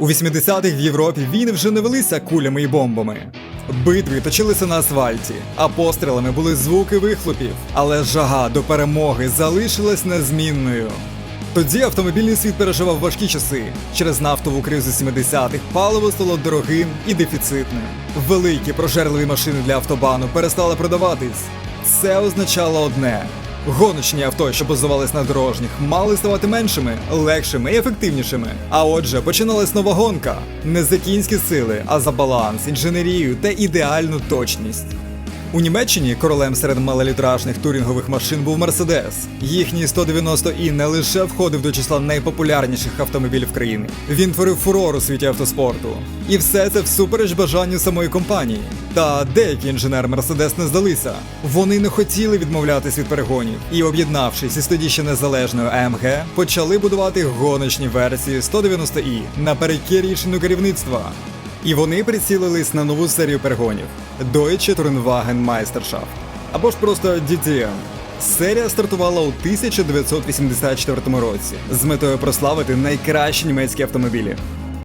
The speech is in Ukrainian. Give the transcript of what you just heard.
У 80-х в Європі війни вже не велися кулями і бомбами. Битви точилися на асфальті, а пострілами були звуки вихлопів. Але жага до перемоги залишилась незмінною. Тоді автомобільний світ переживав важкі часи. Через нафтову кризу 70-х паливо стало дорогим і дефіцитним. Великі прожерливі машини для автобану перестали продаватись. Це означало одне: гоночні авто, що базувались на дорожніх, мали ставати меншими, легшими і ефективнішими. А отже, починалась нова гонка. Не за кінські сили, а за баланс, інженерію та ідеальну точність. У Німеччині королем серед малолітражних турінгових машин був Мерседес. Їхній 190i не лише входив до числа найпопулярніших автомобілів країни. Він творив фурор у світі автоспорту. І все це всупереч бажанню самої компанії. Та деякі інженери Мерседес не здалися. Вони не хотіли відмовлятись від перегонів і, об'єднавшись із тоді ще незалежною AMG, почали будувати гоночні версії 190i наперекір рішенню керівництва. І вони прицілились на нову серію перегонів Deutsche Turnwagen Meisterschaft або ж просто DTM. Серія стартувала у 1984 році з метою прославити найкращі німецькі автомобілі.